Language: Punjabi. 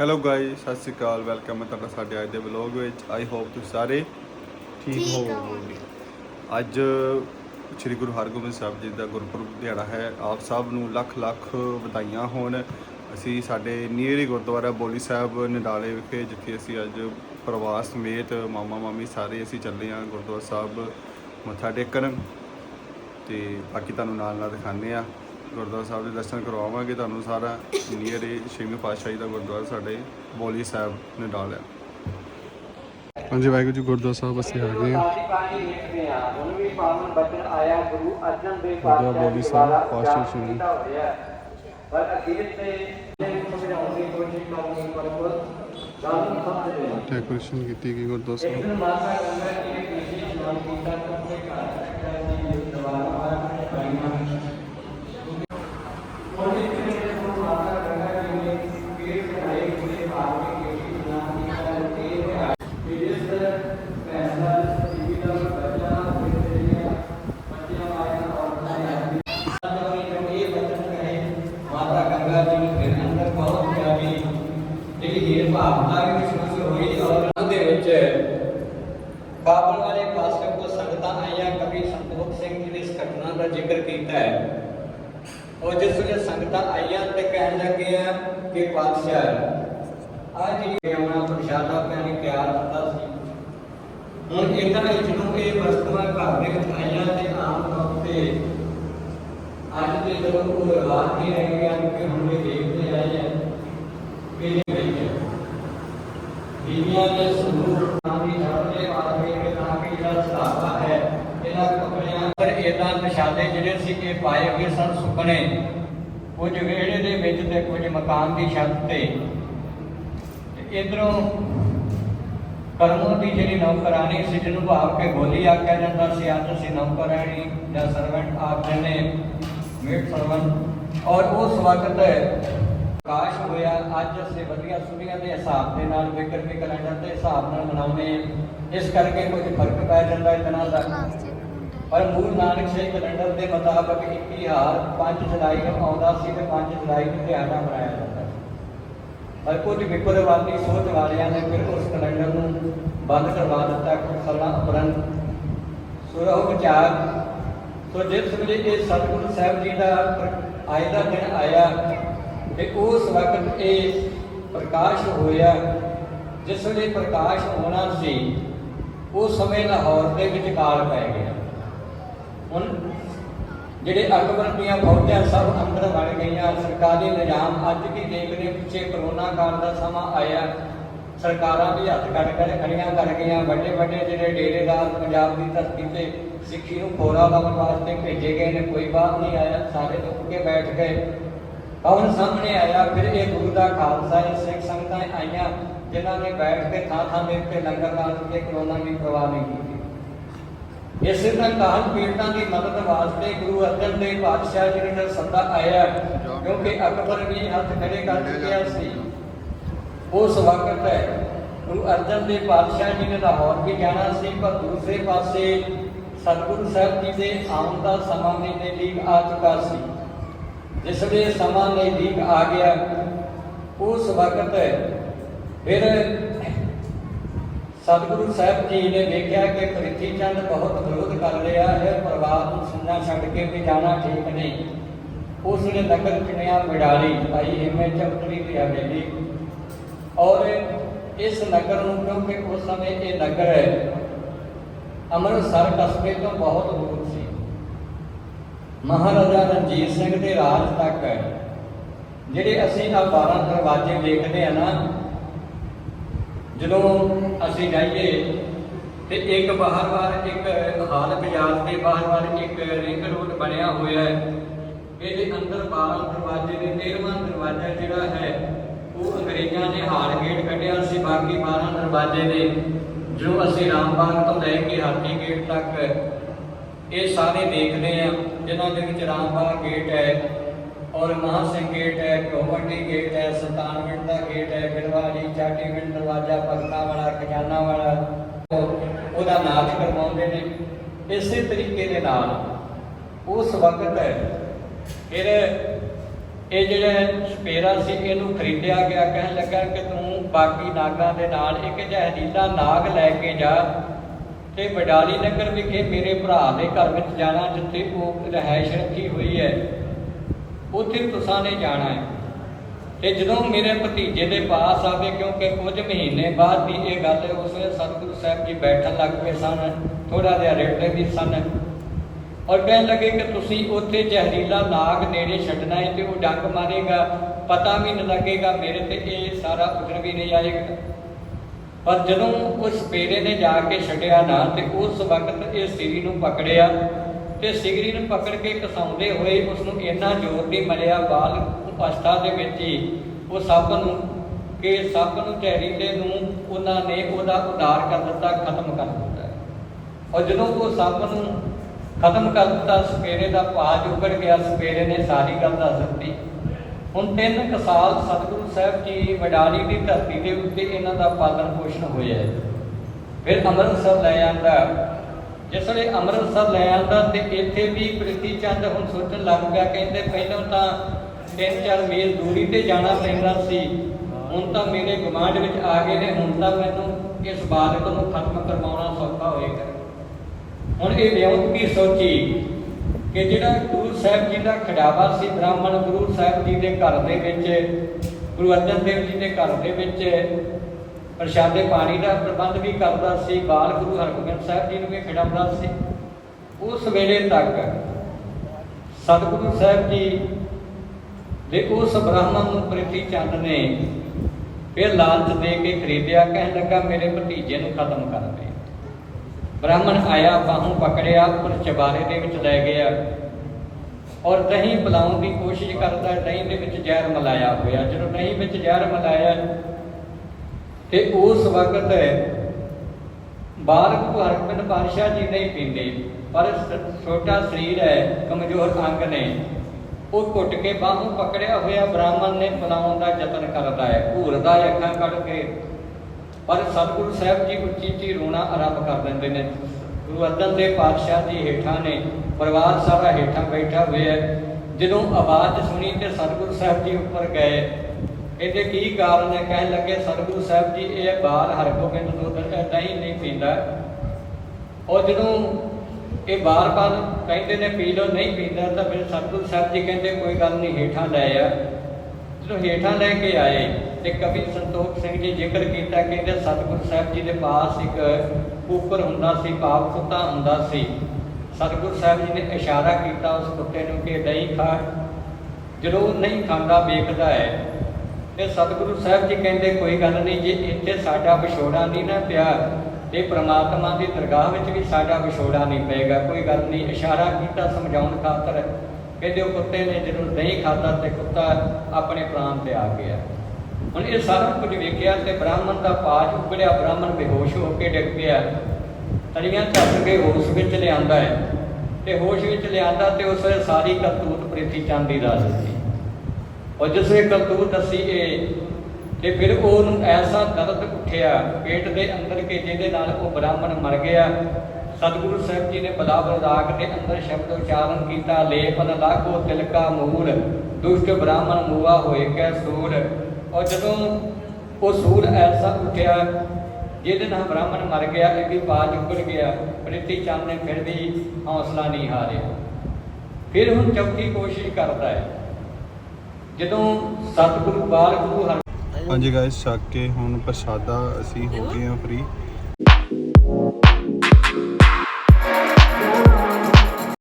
ਹੈਲੋ ਗਾਇਸ ਸਤਿ ਸ਼੍ਰੀ ਅਕਾਲ ਵੈਲਕਮ ਹੈ ਤੁਹਾਡਾ ਸਾਡੇ ਅੱਜ ਦੇ ਵਲੌਗ ਵਿੱਚ। ਆਈ ਹੋਪ ਤੁਸੀਂ ਸਾਰੇ ਠੀਕ ਠੀਕ ਹੋਵੋਗੇ। ਅੱਜ ਸ੍ਰੀ ਗੁਰੂ ਹਰਗੋਬਿੰਦ ਸਾਹਿਬ ਜੀ ਦਾ ਗੁਰਪੁਰਬ ਦਿਹਾੜਾ ਹੈ। ਆਪ ਸਭ ਨੂੰ ਲੱਖ ਲੱਖ ਵਧਾਈਆਂ ਹੋਣ। ਅਸੀਂ ਸਾਡੇ ਨੀਅਰ ਹੀ ਗੁਰਦੁਆਰਾ ਬੋਲੀ ਸਾਹਿਬ ਨਿਡਾਲੇ ਵਿਖੇ ਜਿੱਥੇ ਅਸੀਂ ਅੱਜ ਪਰਿਵਾਰ ਸਮੇਤ ਮਾਮਾ ਮਾਮੀ ਸਾਰੇ ਅਸੀਂ ਚੱਲੇ ਹਾਂ ਗੁਰਦੁਆਰਾ ਸਾਹਿਬ ਮੱਥਾ ਟੇਕਣ। ਤੇ ਬਾਕੀ ਤੁਹਾਨੂੰ ਨਾਲ ਨਾਲ ਦਿਖਾਉਂਦੇ ਆ ਗੁਰਦੁਆਰਾ ਸਾਹਿਬ ਦੇ ਦਰਸ਼ਨ ਕਰਵਾਵਾਂਗੇ ਤੁਹਾਨੂੰ ਸਾਰਾ। ਨੀਅਰ ਹੀ ਛੇਵੀਂ ਪਾਤਸ਼ਾਹੀ ਦਾ ਗੁਰਦੁਆਰਾ ਸਾਡੇ ਬੋਲੀ ਸਾਹਿਬ ਨਿਡਾਲ ਹੈ ਹਾਂਜੀ ਵਾਹਿਗੁਰੂ ਜੀ ਗੁਰਦੁਆਰਾ ਸਾਹਿਬ ਅਸੀਂ ਆ ਗਏ। ਹਾਂ। ਗੁਰਦੁਆਰਾ ਬੋਲੀ ਜੀ ਸਾਹਿਬ, ਪਾਤਸ਼ਾਹ ਇਹ ਸਮਝਦੇ ਡੈਕੋਰੇਸ਼ਨ ਕੀਤੀ ਗਈ ਗੁਰਦੁਆਰਾ ਸਾਹਿਬ ਦਿਨ ਮਾਤਾ ਗੰਗਾ ਜੀ ਨੇ ਕਿਸੇ ਇਸ਼ਨਾਨ ਕੀਤਾ ਤਾਂ ਆਪਣੇ ਘਰ ਰੱਖਿਆ ਸੀ ਦੁਆਰਾ ਆਇਆ ਪਾਈਆਂ ਉਹਨੇ ਕਿਹਾ ਕਿ ਮਾਤਾ ਗੰਗਾ ਜੀ ਨੇ ਪੀਰ ਕਢਾਈ ਜਿਹਦੇ ਬਾਅਦ ਵਿੱਚ ਕਿਸੇ ਇਸ਼ਨਾਨ ਕੀਤਾ ਤੇ ਇਹ ਹੈ ਕਿ ਜਿਸ ਪੈਸਾ ਜੀਵੀ ਦਾ ਬੱਚਾ ਹੋਵੇ ਤੇ ਬੱਚਿਆਂ ਵਾਲਿਆਂ ਔਰਤਾਂ ਨੇ ਜਦੋਂ ਇਹ ਬਚਨ ਕਹੇ ਮਾਤਾ ਗੰਗਾ ਜੀ ਨੂੰ ਫਿਰ ਅੰਦਰ ਬਹੁਤ ਪਿਆਰੀ ਜਿਹੜੀ ਇਹ ਭਾਵਨਾ ਵੀ ਮਹਿਸੂਸ ਹੋਈ ਔਰ ਉਹਦੇ ਵਿੱਚ ਕਾਬਲ ਵਾਲੇ ਪਾਸੇ ਕੋ ਸੰਗਤਾਂ ਆਈਆਂ, ਕਵੀ ਸੰਤੋਖ ਸਿੰਘ ਜੀ ਨੇ ਇਸ ਘਟਨਾ ਦਾ ਜ਼ਿਕਰ ਕੀਤਾ ਹੈ। ਉਹ ਜਿਸ ਵੇਲੇ ਸੰਗਤਾਂ ਆਈਆਂ ਤੇ ਕਹਿਣ ਲੱਗੇ ਆ ਕਿ ਪਾਤਸ਼ਾਹ ਆ ਜਿਹੜੀ ਆਉਣਾ ਪ੍ਰਸ਼ਾਦਾ ਪਿਆਰੀ ਤਿਆਰ ਹੁੰਦਾ ਸੀ? ਹੁਣ ਇਦਾਂ ਹੀ ਜਦੋਂ ਇਹ ਵਸਤੂਆਂ ਘਰ ਦੇ ਵਿੱਚ ਆਈਆਂ ਤੇ ਆਮ ਤੌਰ ਤੇ ਅੱਜ ਦੇ ਜਦੋਂ ਉਹ ਰਿਵਾਜ ਨਹੀਂ ਰਹਿ ਗਿਆ ਕਿ ਹੁਣ ਇਹ ਦੇਖਦੇ ਆਏ ਆ ਕਿ ਇਹ ਨਹੀਂ ਹੈ ਬੀਬੀਆਂ ਦੇ ਸੰਦੂਕ ਨਾਲ ਦੀ ਛੱਡਦੇ ਪਾਵੇ ਕਿ ਤਾਂ ਕਿ ਜਿਹੜਾ ਸਹਾਰਾ ਹੈ ਇਹਨਾਂ ਕੱਪੜਿਆਂ ਪਰ ਇਦਾਂ ਨਿਸ਼ਾਨੇ ਜਿਹੜੇ ਪਾਏ ਹੋਏ ਸਨ ਸੁਪਨੇ। ਕੁਝ ਵਿਹੜੇ ਦੇ ਵਿੱਚ ਤੇ ਕੁਝ ਮਕਾਨ ਦੀ ਛੱਤ ਤੇ। ਤੇ ਇਧਰੋਂ ਕਰਮੋਂ ਦੀ ਜਿਹੜੀ ਨੌਕਰਾਨੀ ਸੀ, ਜਿਹਨੂੰ ਭਾਵ ਕੇ ਗੋਲੀ ਆਖਿਆ ਜਾਂਦਾ ਸੀ, ਅੱਜ ਅਸੀਂ ਨੌਕਰਾਨੀ ਜਾਂ ਸਰਵੈਂਟ ਆਖਦੇ ਨੇ ਮੇਡ ਸਰਵੈਂਟ। ਔਰ ਉਸ ਵਕਤ ਕਾਸ਼ ਹੋਇਆ, ਅੱਜ ਅਸੀਂ ਵਧੀਆ ਸੁਨੀਆਂ ਦੇ ਹਿਸਾਬ ਦੇ ਨਾਲ ਵਿਕਰ ਵੀ ਕੈਲੰਡਰ ਦੇ ਹਿਸਾਬ ਨਾਲ ਮਨਾਉਂਦੇ ਹਾਂ। ਇਸ ਕਰਕੇ ਕੁਝ ਫ਼ਰਕ ਪੈ ਜਾਂਦਾ ਇਤਨਾ ਦਾ। ਪਰ ਮੂਲ ਨਾਨਕ ਸ਼ਾਹੀ ਕੈਲੰਡਰ ਦੇ ਮੁਤਾਬਕ 21 ਹਾਰ 5 ਜੁਲਾਈ ਨੂੰ ਆਉਂਦਾ ਸੀ ਤੇ 5 ਜੁਲਾਈ ਨੂੰ ਦਿਹਾੜਾ ਮਨਾਇਆ ਜਾਂਦਾ ਸੀ। ਪਰ ਕੁਝ ਵਿਪਰਵਾਦੀ ਸੋਚ ਵਾਲਿਆਂ ਨੇ ਫਿਰ ਉਸ ਕੈਲੰਡਰ ਨੂੰ ਬੰਦ ਕਰਵਾ ਦਿੱਤਾ ਕੁਝ ਸਾਲਾਂ ਉਪਰੰਤ। ਸੁਰਹੁ ਵਿਚਾਰ। ਸੋ ਜਿਸ ਵੇਲੇ ਇਹ ਸਤਿਗੁਰੂ ਸਾਹਿਬ ਜੀ ਦਾ ਪ੍ਰ- ਆਏ ਦਾ ਦਿਨ ਆਇਆ ਤੇ ਉਸ ਵਕਤ ਇਹ ਪ੍ਰਕਾਸ਼ ਹੋਇਆ, ਜਿਸ ਵੇਲੇ ਪ੍ਰਕਾਸ਼ ਹੋਣਾ ਸੀ, ਉਸ ਸਮੇਂ ਲਾਹੌਰ ਦੇ ਵਿੱਚ ਕਾਲ ਪੈ ਗਿਆ। ਹੁਣ ਜਿਹੜੇ ਅਕਬਰ ਦੀਆਂ ਫੌਜਾਂ ਸਭ ਅੰਦਰ ਵੜ ਗਈਆਂ, ਸਰਕਾਰੀ ਨਿਜ਼ਾਮ ਅੱਜ ਵੀ ਦੇਖਦੇ ਪਿੱਛੇ ਕਰੋਨਾ ਕਾਲ ਦਾ ਸਮਾਂ ਆਇਆ। ਸਰਕਾਰਾਂ ਵੀ ਹੱਥ ਕੱਢ ਕੇ ਖੜੀਆਂ ਕਰ ਗਈਆਂ। ਵੱਡੇ ਵੱਡੇ ਜਿਹੜੇ ਡੇਰੇਦਾਰ ਪੰਜਾਬ ਦੀ ਧਰਤੀ ਤੇ ਸਿੱਖੀ ਨੂੰ ਖੋਰਾ ਲਾਉਣ ਵਾਸਤੇ ਭੇਜੇ ਗਏ ਨੇ, ਕੋਈ ਬਾਤ ਨਹੀਂ ਆਇਆ, ਸਾਰੇ ਚੁੱਪ ਕੇ ਬੈਠ ਗਏ। ਕੌਣ ਸਾਹਮਣੇ ਆਇਆ, ਫਿਰ ਇਹ ਗੁਰੂ ਦਾ ਖਾਲਸਾ, ਇਹ ਸਿੱਖ ਸੰਗਤਾਂ ਆਈਆਂ, ਜਿਨ੍ਹਾਂ ਨੇ ਬੈਠ ਕੇ ਥਾਂ ਥਾਂ ਦੇ ਉੱਤੇ ਲੰਗਰ ਲਾ ਦਿੱਤੇ, ਕਰੋਨਾ ਦੀ ਪ੍ਰਵਾਹ ਨਹੀਂ ਕੀਤੀ। ਇਸੇ ਤਰ੍ਹਾਂ ਕਾਹਨ ਪੀੜਤਾਂ ਦੀ ਮਦਦ ਵਾਸਤੇ ਗੁਰੂ ਅਰਜਨ ਦੇਵ ਪਾਤਸ਼ਾਹ ਜੀ ਨੇ ਸੱਦਾ ਆਇਆ, ਕਿਉਂਕਿ ਅਕਬਰ ਵੀ ਹੱਥ ਖੜੇ ਕਰ ਚੁੱਕਿਆ ਸੀ। ਉਸ ਵਕਤ ਗੁਰੂ ਅਰਜਨ ਦੇਵ ਪਾਤਸ਼ਾਹ ਜੀ ਨੇ ਲਾਹੌਰ ਵੀ ਜਾਣਾ ਸੀ, ਪਰ ਦੂਸਰੇ ਪਾਸੇ ਸਤਿਗੁਰੂ ਸਾਹਿਬ ਜੀ ਦੇ ਆਉਣ ਦਾ ਸਮਾਂ ਵੀ ਨਜ਼ਦੀਕ ਆ ਚੁੱਕਾ ਸੀ। ਜਿਸ ਵੇਲੇ ਸਮਾਂ ਨਜ਼ਦੀਕ ਆ ਗਿਆ, ਉਸ ਵਕਤ ਫਿਰ ਸਤਿਗੁਰੂ ਸਾਹਿਬ ਜੀ ਨੇ ਦੇਖਿਆ ਕਿ ਪ੍ਰਿਥੀ ਚੰਦ ਬਹੁਤ ਵਿਰੋਧ ਕਰ ਰਿਹਾ ਹੈ, ਪਰਿਵਾਰ ਨੂੰ ਸੁਣਨਾ ਛੱਡ ਕੇ ਵੀ ਜਾਣਾ ਠੀਕ ਨਹੀਂ। ਉਸ ਨੇ ਨਗਰ ਚੁਣਿਆ ਮਿਡਾਲੀ ਭਾਈ ਹਿੰਮਤ ਚੌਧਰੀ ਦੀ ਹਵੇਲੀ। ਔਰ ਇਸ ਨਗਰ ਨੂੰ ਕਿਉਂਕਿ ਉਸ ਸਮੇਂ ਇਹ ਨਗਰ ਅੰਮ੍ਰਿਤਸਰ ਕਸਬੇ ਤੋਂ ਬਹੁਤ ਦੂਰ ਸੀ। ਮਹਾਰਾਜਾ ਰਣਜੀਤ ਸਿੰਘ ਦੇ ਰਾਜ ਤੱਕ ਜਿਹੜੇ ਅਸੀਂ ਆ 12 ਦਰਵਾਜ਼ੇ ਦੇਖਦੇ ਆ ਨਾ ਜਦੋਂ ਅਸੀਂ ਜਾਈਏ ਤੇ ਇੱਕ ਬਾਹਰ-ਬਾਹਰ ਇੱਕ ਹਾਲ ਬਾਜ਼ਾਰ ਦੇ ਬਾਹਰ-ਬਾਹਰ ਇੱਕ ਰਿੰਗ ਰੋਡ ਬਣਿਆ ਹੋਇਆ ਹੈ। ਇਹਦੇ ਅੰਦਰ 12 ਦਰਵਾਜ਼ੇ ਨੇ 13ਵਾਂ ਦਰਵਾਜ਼ਾ ਜਿਹੜਾ ਹੈ, ਉਹ ਅੰਗਰੇਜ਼ਾਂ ਨੇ ਹਾਲ ਗੇਟ ਕੱਢਿਆ ਸੀ, ਬਾਕੀ 12 ਦਰਵਾਜ਼ੇ ਨੇ, ਜੋ ਅਸੀਂ ਰਾਮਬਾਗ ਤੋਂ ਲੈ ਕੇ ਹਾਥੀ ਗੇਟ ਤੱਕ ਇਹ ਸਾਰੇ ਦੇਖਦੇ ਆ ਜਿਨ੍ਹਾਂ ਦੇ ਵਿੱਚ ਰਾਮਬਾਗ ਗੇਟ ਹੈ। ਔਰ ਮਹਾਸਿੰਘ ਗੇਟ ਹੈ ਕੋਮਟੀ ਗੇਟ ਹੈ ਸੁਲਤਾਨਵਿੰਡ ਦਾ ਗੇਟ ਹੈ ਗਿਰਵਾੜੀ ਚਾਟੀਵਿੰਡ ਦਰਵਾਜ਼ਾ, ਭਗਤਾ ਵਾਲਾ, ਖਜ਼ਾਨਾ ਵਾਲਾ। ਉਹਦਾ ਨਾਚ ਕਰਵਾਉਂਦੇ ਨੇ। ਇਸੇ ਤਰੀਕੇ ਦੇ ਨਾਲ ਉਸ ਵਕਤ ਫਿਰ ਇਹ ਜਿਹੜਾ ਸਪੇਰਾ ਸੀ, ਇਹਨੂੰ ਖਰੀਦਿਆ ਗਿਆ। ਕਹਿਣ ਲੱਗਾ ਕਿ ਤੂੰ ਬਾਕੀ ਨਾਗਾਂ ਦੇ ਨਾਲ ਇੱਕ ਜਹਰੀਲਾ ਨਾਗ ਲੈ ਕੇ ਜਾ ਤੇ ਬਡਾਲੀ ਨਗਰ ਵਿਖੇ ਮੇਰੇ ਭਰਾ ਦੇ ਘਰ ਵਿੱਚ ਜਾਣਾ, ਜਿੱਥੇ ਉਹ ਰਹਿائش ਰੱਖੀ ਹੋਈ ਹੈ। ਉੱਥੇ ਤੁਸਾਂ ਨੇ ਜਾਣਾ ਹੈ। ਤੇ ਜਦੋਂ ਮੇਰੇ ਭਤੀਜੇ ਦੇ ਪਾਸ ਆਵੇ ਕਿਉਂਕਿ ਕੁਝ ਮਹੀਨੇ ਬਾਅਦ ਦੀ ਇਹ ਗੱਲ ਉਸ ਵੇਲੇ ਸਤਿਗੁਰੂ ਸਾਹਿਬ ਜੀ ਬੈਠਣ ਲੱਗ ਪਏ ਸਨ ਥੋੜਾ ਜਿਹਾ ਰੇਟੇ ਵੀ ਸਨ। ਔਰ ਕਹਿਣ ਲੱਗੇ ਕਿ ਤੁਸੀਂ ਉੱਥੇ ਜ਼ਹਿਰੀਲਾ ਨਾਗ ਨੇੜੇ ਛੱਡਣਾ ਹੈ ਤੇ ਉਹ ਡੰਗ ਮਾਰੇਗਾ, ਪਤਾ ਵੀ ਨਹੀਂ ਲੱਗੇਗਾ, ਮੇਰੇ ਤੇ ਇਹ ਸਾਰਾ ਉਜਰ ਵੀ ਨਹੀਂ ਆਏਗਾ। ਪਰ ਜਦੋਂ ਉਸ ਪੇਰੇ ਨੇ ਜਾ ਕੇ ਛੱਡਿਆ ਨਾ, ਤੇ ਉਸ ਵਕਤ ਇਹ ਸਿਰੀ ਨੂੰ ਪਕੜਿਆ। ਤੇ ਸਿਗਰੀ ਨੂੰ ਪਕੜ ਕੇ ਕਸਾਉਂਦੇ ਹੋਏ ਉਸ ਨੂੰ ਇੰਨਾ ਜ਼ੋਰ ਦੀ ਮਲਿਆ ਬਾਲ ਅਵਸਥਾ ਦੇ ਵਿੱਚ ਹੀ। ਉਹ ਸੱਪ ਨੂੰ ਕਿ ਸੱਪ ਨੂੰ ਜ਼ਹਿਰੀਲੇ ਨੂੰ ਉਹਨਾਂ ਨੇ ਉਹਦਾ ਉਦਾਰ ਕਰ ਦਿੱਤਾ, ਖਤਮ ਕਰ ਦਿੱਤਾ। ਔਰ ਜਦੋਂ ਉਹ ਸੱਪ ਨੂੰ ਖਤਮ ਕਰ ਦਿੱਤਾ ਸਪੇਰੇ ਦਾ ਪਾਜ ਉੱਗੜ ਗਿਆ ਸਪੇਰੇ ਨੇ ਸਾਰੀ ਗੱਲ ਦੱਸ ਦਿੱਤੀ। ਹੁਣ ਤਿੰਨ ਕੁ ਸਾਲ ਸਤਿਗੁਰੂ ਸਾਹਿਬ ਜੀ ਵਡਾਲੀ ਦੀ ਧਰਤੀ ਦੇ ਉੱਤੇ ਇਹਨਾਂ ਦਾ ਪਾਲਣ ਪੋਸ਼ਣ ਹੋਇਆ ਫਿਰ ਅੰਮ੍ਰਿਤਸਰ ਲੈ ਜਾਂਦਾ ਜਿਸ ਵੇਲੇ ਅੰਮ੍ਰਿਤਸਰ ਲੈ ਆਉਂਦਾ ਤੇ ਇੱਥੇ ਵੀ ਪ੍ਰਿਥੀ ਚੰਦ ਹੁਣ ਸੋਚਣ ਲੱਗ ਗਿਆ ਕਹਿੰਦੇ ਪਹਿਲਾਂ ਤਾਂ ਤਿੰਨ ਚਾਰ ਮੀਲ ਦੂਰੀ ਤੇ ਜਾਣਾ ਪੈਂਦਾ ਸੀ। ਹੁਣ ਤਾਂ ਮੇਰੇ ਗਮਾਂਡ ਵਿੱਚ ਆ ਗਏ ਨੇ, ਹੁਣ ਤਾਂ ਮੈਨੂੰ ਇਸ ਬਾਲਕ ਨੂੰ ਖਤਮ ਕਰਵਾਉਣਾ ਸੌਖਾ ਹੋਏਗਾ। ਹੁਣ ਇਹ ਵਿਉਂਤ ਕੀ ਸੋਚੀ ਕਿ ਜਿਹੜਾ ਗੁਰੂ ਸਾਹਿਬ ਜੀ ਦਾ ਖਡਾਵਾ ਸੀ, ਬ੍ਰਾਹਮਣ ਗੁਰੂ ਸਾਹਿਬ ਜੀ ਦੇ ਘਰ ਦੇ ਵਿੱਚ, ਗੁਰੂ ਅਰਜਨ ਦੇਵ ਜੀ ਦੇ ਘਰ ਦੇ ਵਿੱਚ ਪ੍ਰਸ਼ਾਦੇ ਪਾਣੀ ਦਾ ਪ੍ਰਬੰਧ ਵੀ ਕਰਦਾ ਸੀ, ਬਾਲ ਗੁਰੂ ਹਰਗੋਬਿੰਦ ਸਾਹਿਬ ਜੀ ਨੂੰ ਵੀ ਖਿਡਾਉਂਦਾ ਸੀ। ਉਸ ਵੇਲੇ ਤੱਕ ਸਤਿਗੁਰੂ ਸਾਹਿਬ ਜੀ ਦੇ ਉਸ ਬ੍ਰਾਹਮਣ ਨੂੰ ਪ੍ਰਿਥੀ ਚੰਦ ਨੇ ਫਿਰ ਲਾਲਚ ਦੇ ਕੇ ਖਰੀਦਿਆ, ਕਹਿਣ ਲੱਗਾ, ਮੇਰੇ ਭਤੀਜੇ ਨੂੰ ਖਤਮ ਕਰ ਦੇ। ਬ੍ਰਾਹਮਣ ਆਇਆ, ਬਾਹੋਂ ਪਕੜਿਆ, ਉੱਪਰ ਚਬਾਰੇ ਦੇ ਵਿੱਚ ਲੈ ਗਿਆ ਔਰ ਦਹੀਂ ਪਿਲਾਉਣ ਦੀ ਕੋਸ਼ਿਸ਼ ਕਰਦਾ, ਦਹੀਂ ਦੇ ਵਿੱਚ ਜ਼ਹਿਰ ਮਿਲਾਇਆ ਹੋਇਆ। ਜਦੋਂ ਦਹੀਂ ਵਿੱਚ ਜ਼ਹਿਰ ਮਿਲਾਇਆ ਤੇ ਉਸ ਵਕਤ ਬਾਲਕ ਨੂੰ ਹਰਗੋਬਿੰਦ ਪਾਤਸ਼ਾਹ ਜੀ ਨਹੀਂ ਪੀਂਦੇ, ਪਰ ਛੋਟਾ ਸਰੀਰ ਹੈ, ਕਮਜ਼ੋਰ ਅੰਗ ਨੇ। ਉਹ ਘੁੱਟ ਕੇ ਬਾਹੋਂ ਪਕੜਿਆ ਹੋਇਆ ਬ੍ਰਾਹਮਣ ਨੇ ਪਿਲਾਉਣ ਦਾ ਯਤਨ ਕਰਦਾ ਹੈ। ਘੂਰਦਾ ਅੱਖਾਂ ਕੱਢ ਕੇ ਪਰ ਸਤਿਗੁਰੂ ਸਾਹਿਬ ਜੀ ਉੱਚੀ ਉੱਚੀ ਰੋਣਾ ਆਰੰਭ ਕਰ ਦਿੰਦੇ ਨੇ। ਗੁਰੂ ਅਰਜਨ ਦੇਵ ਪਾਤਸ਼ਾਹ ਜੀ ਹੇਠਾਂ ਨੇ, ਪਰਿਵਾਰ ਸਾਰਾ ਹੇਠਾਂ ਬੈਠਾ ਹੋਇਆ ਜਦੋਂ ਆਵਾਜ਼ ਸੁਣੀ ਤੇ ਸਤਿਗੁਰੂ ਸਾਹਿਬ ਜੀ ਉੱਪਰ ਗਏ ਇਹਦੇ ਕੀ ਕਾਰਨ ਹੈ? ਕਹਿਣ ਲੱਗੇ, ਸਤਿਗੁਰੂ ਸਾਹਿਬ ਜੀ, ਇਹ ਬਾਲ ਹਰਗੋਬਿੰਦ ਦੁੱਧ ਦਹੀਂ ਨਹੀਂ ਪੀਂਦਾ। ਉਹ ਜਦੋਂ ਇਹ ਬਾਰ-ਬਾਰ ਕਹਿੰਦੇ ਨੇ, ਪੀ ਲਓ, ਨਹੀਂ ਪੀਂਦਾ, ਤਾਂ ਫਿਰ ਸਤਿਗੁਰੂ ਸਾਹਿਬ ਜੀ ਕਹਿੰਦੇ, ਕੋਈ ਗੱਲ ਨਹੀਂ, ਹੇਠਾਂ ਲੈ ਆ। ਜਦੋਂ ਹੇਠਾਂ ਲੈ ਕੇ ਆਏ ਤੇ ਕਵੀ ਸੰਤੋਖ ਸਿੰਘ ਜੀ ਜ਼ਿਕਰ ਕੀਤਾ, ਕਹਿੰਦੇ, ਸਤਿਗੁਰੂ ਸਾਹਿਬ ਜੀ ਦੇ ਪਾਸ ਇੱਕ ਕੁੱਕਰ ਹੁੰਦਾ ਸੀ, ਪਾਪ ਕੁੱਤਾ ਹੁੰਦਾ ਸੀ। ਸਤਿਗੁਰੂ ਸਾਹਿਬ ਜੀ ਨੇ ਇਸ਼ਾਰਾ ਕੀਤਾ ਉਸ ਕੁੱਤੇ ਨੂੰ ਕਿ ਦਹੀਂ ਖਾ। ਜਦੋਂ ਉਹ ਨਹੀਂ ਖਾਂਦਾ, ਵੇਖਦਾ ਹੈ ਤੇ ਸਤਿਗੁਰੂ ਸਾਹਿਬ ਜੀ ਕਹਿੰਦੇ, ਕੋਈ ਗੱਲ ਨਹੀਂ, ਜੇ ਇੱਥੇ ਸਾਡਾ ਵਿਛੋੜਾ ਨਹੀਂ ਨਾ ਪਿਆ, ਤੇ ਪ੍ਰਮਾਤਮਾ ਦੀ ਦਰਗਾਹ ਵਿੱਚ ਵੀ ਸਾਡਾ ਵਿਛੋੜਾ ਨਹੀਂ ਪਏਗਾ। ਕੋਈ ਗੱਲ ਨਹੀਂ, ਇਸ਼ਾਰਾ ਕੀਤਾ ਸਮਝਾਉਣ ਖਾਤਰ ਕਹਿੰਦੇ, ਉਹ ਕੁੱਤੇ ਨੇ ਜਦੋਂ ਨਹੀਂ ਖਾਦਾ ਤੇ ਕੁੱਤਾ ਆਪਣੇ ਪ੍ਰਾਣ ਤੇ ਆ ਗਿਆ। ਹੁਣ ਇਹ ਸਾਰਾ ਕੁਝ ਵੇਖਿਆ ਤੇ ਬ੍ਰਾਹਮਣ ਦਾ ਪਾਜ ਉਗੜਿਆ ਬ੍ਰਾਹਮਣ ਬੇਹੋਸ਼ ਹੋ ਕੇ ਡਿੱਗ ਪਿਆ। ਤਲੀਆਂ ਝੱਟ ਕੇ ਹੋਸ਼ ਵਿੱਚ ਲਿਆਂਦਾ ਹੈ। ਤੇ ਹੋਸ਼ ਵਿੱਚ ਲਿਆਂਦਾ ਤੇ ਉਸ ਸਾਰੀ ਕਰਤੂਤ ਪ੍ਰੀਤੀ ਚੰਦ ਦੀ ਦੱਸ ਦਿੱਤੀ। ਔਰ ਜਿਸ ਕਰਤੂਤ ਦੱਸੀ ਇਹ ਤੇ ਫਿਰ ਉਹਨੂੰ ਐਸਾ ਦਰਦ ਉੱਠਿਆ, ਪੇਟ ਦੇ ਅੰਦਰ ਕੇ ਜਿਹਦੇ ਨਾਲ ਉਹ ਬ੍ਰਾਹਮਣ ਮਰ ਗਿਆ। ਸਤਿਗੁਰੂ ਸਾਹਿਬ ਜੀ ਨੇ ਬਲਾਵਲ ਰਾਗ ਦੇ ਅੰਦਰ ਸ਼ਬਦ ਉਚਾਰਨ ਕੀਤਾ ਲੇਪਨ ਲਾਗੋ ਤਿਲਕਾ ਮੂਲ ਦੁਸ਼ਟ ਬ੍ਰਾਹਮਣ ਮੂਆ ਹੋਏ ਕੈ ਸੂਰ। ਔਰ ਜਦੋਂ ਉਹ ਸੂਰ ਐਸਾ ਉੱਠਿਆ, ਜਿਹਦੇ ਨਾਲ ਬ੍ਰਾਹਮਣ ਮਰ ਗਿਆ, ਇਹ ਵੀ ਬਾਜ ਉੱਗੜ ਗਿਆ, ਪ੍ਰੀਤੀ ਚੰਦ ਨੇ ਫਿਰ ਵੀ ਹੌਸਲਾ ਨਹੀਂ ਹਾਰਿਆ। ਫਿਰ ਹੁਣ ਚੌਥੀ ਕੋਸ਼ਿਸ਼ ਕਰਦਾ ਹੈ। ਜਦੋਂ ਸਤਿਗੁਰੂ ਬਾਲ ਗੁਰੂ ਹਰ ਹਾਂਜੀ ਗਾਇਸ ਛੱਕ ਕੇ ਹੁਣ ਪ੍ਰਸ਼ਾਦਾ ਅਸੀਂ ਹੋ ਗਏ ਹਾਂ ਫ੍ਰੀ